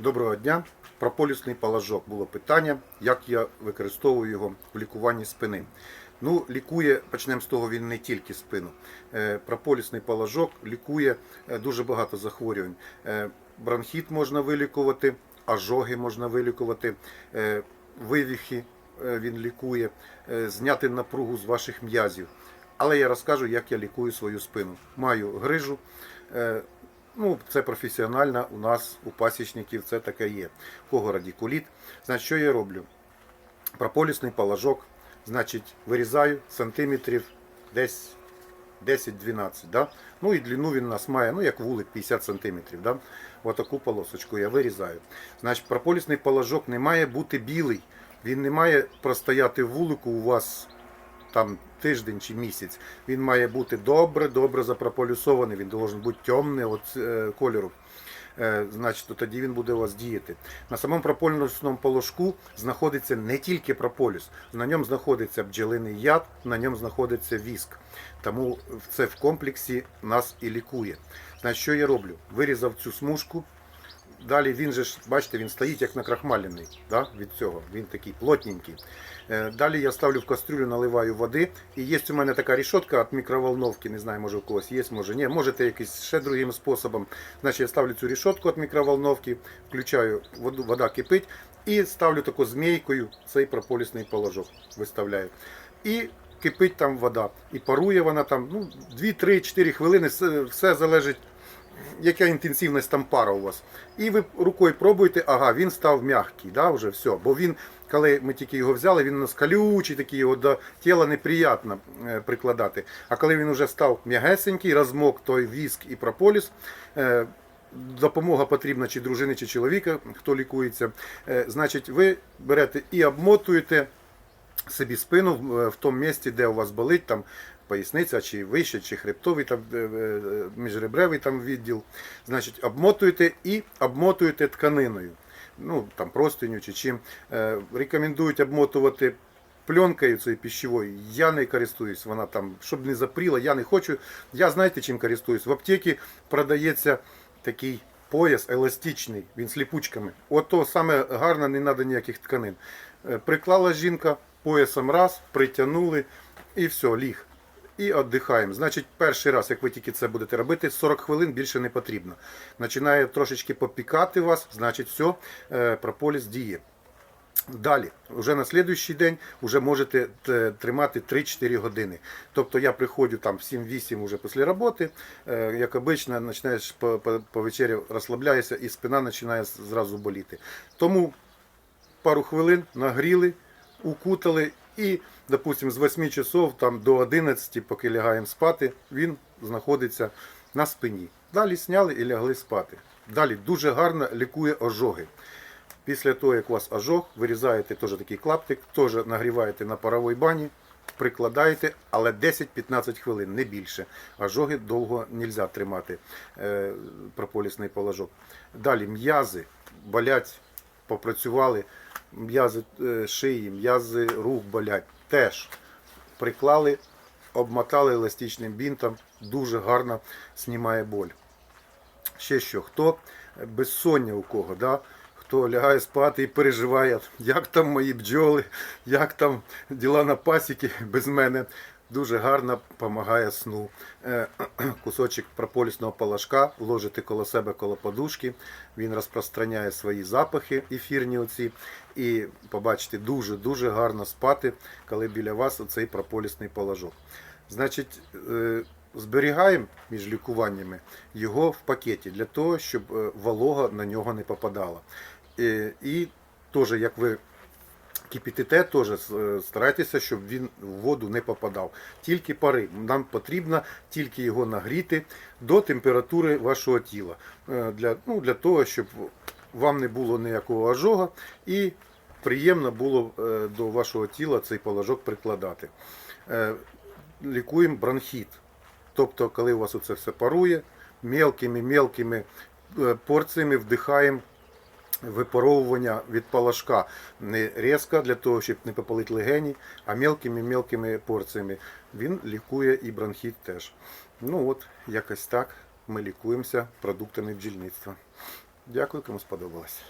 Доброго дня. Прополісний палажок було питання, як я використовую його в лікуванні спини. Ну, лікує, почнемо з того, він не тільки спину. Е, Прополісний палажок лікує е, дуже багато захворювань. Е, Бронхіт можна вилікувати, ожоги можна вилікувати, вивіхи він лікує, зняти напругу з ваших м'язів. Але я розкажу, як я лікую свою спину. Маю грижу. Ну, це професіонально у нас, у пасічників, це таке є. У кого радикуліт. Значить, що я роблю? Прополісний палажок, значить, вирізаю сантиметрів десь 10-12. Да? Ну і длину він у нас має, ну як вулик 50 сантиметрів. Да? Отаку полосочку я вирізаю. Значить, прополісний палажок не має бути білий. Він не має простояти в вулику у вас там тиждень чи місяць. Він має бути добре, добре запрополюсований. Він має бути темний от, е, кольору. Е, Значить, то тоді він буде у вас діяти. На самому прополісному положку знаходиться не тільки прополіс, на ньому знаходиться бджолиний яд, на ньому знаходиться віск. Тому це в комплексі нас і лікує. Значить, що я роблю? Вирізав цю смужку. Далі він же ж, бачите, він стоїть як накрахмалений да, від цього. Він такий плотненький. Е, Далі я ставлю в кастрюлю, наливаю води. І є у мене така рішотка від мікроволновки, не знаю, може у когось є, може ні. Можете якийсь ще другим способом. Значить, я ставлю цю рішотку від мікроволновки, включаю воду, вода кипить і ставлю таку змійкою цей прополісний положок. Виставляю. І кипить там вода. І парує вона там ну, 2-3-4 хвилини, все- все залежить яка інтенсивність там пара у вас. І ви рукою пробуєте, ага, він став м'який, да, вже все. Бо він, коли ми тільки його взяли, він у нас колючий, такий його до тіла неприємно е, прикладати. А коли він вже став м'ягесенький, розмок той віск і прополіс. е, Допомога потрібна чи дружини, чи чоловіка, хто лікується. Е, Значить, ви берете і обмотуєте собі спину в тому місці, де у вас болить, там поясниця, чи вище, чи хребтовий, там, е, е, міжребревий там відділ. Значить, обмотуєте і обмотуєте тканиною. Ну, там простиню чи чим. Е, Рекомендують обмотувати пленкою цією пищевою. Я не користуюсь, вона там, щоб не запріла, я не хочу. Я знаєте, чим користуюсь? В аптеці продається такий пояс еластичний, він з ліпучками. Ото саме гарне, не треба ніяких тканин. Приклала жінка, поясом раз, притягнули і все, ліг. І віддихаємо. Значить, перший раз, як ви тільки це будете робити, 40 хвилин більше не потрібно. Починає трошечки попікати вас, значить, все, е, прополіс діє. Далі, вже на слідуючий день вже можете е, тримати 3-4 години. Тобто я приходжу там в 7-8 вже після роботи, е, як обично, починаєш по, по, по вечері розслабляєшся і спина починає зразу боліти. Тому пару хвилин нагріли, укутали і, допустимо, з 8 часов там, до 11, поки лягаємо спати, він знаходиться на спині. Далі сняли і лягли спати. Далі дуже гарно лікує ожоги. Після того, як у вас ожог, вирізаєте теж такий клаптик, теж нагріваєте на паровій бані, прикладаєте, але 10-15 хвилин, не більше. Ожоги довго не можна тримати, е, прополісний положок. Далі м'язи болять, попрацювали, м'язи е, шиї, м'язи рук болять. Теж приклали, обмотали еластичним бінтом, дуже гарно знімає боль. Ще що, хто безсоння у кого, да? хто лягає спати і переживає, як там мої бджоли, як там діла на пасіки без мене. Дуже гарно допомагає сну. Е, Кусочок прополісного палашка ложите коло себе коло подушки. Він розпространяє свої запахи ефірні оці. І побачите, дуже-дуже гарно спати, коли біля вас оцей прополісний палажок. Значить, е, зберігаємо між лікуваннями його в пакеті для того, щоб е, волога на нього не попадала. І теж, як ви кипітите, теж е, старайтеся, щоб він в воду не попадав. Тільки пари. Нам потрібно тільки його нагріти до температури вашого тіла. Е, Для, ну, для того, щоб вам не було ніякого ожога і приємно було е, до вашого тіла цей положок прикладати. Е, Лікуємо бронхіт. Тобто, коли у вас оце все парує, мелкими-мелкими порціями вдихаємо випаровування від палашка. Не різко для того, щоб не попалити легені, а мелкими-мелкими порціями. Він лікує і бронхіт теж. Ну от, якось так ми лікуємося продуктами бджільництва. Дякую, кому сподобалось.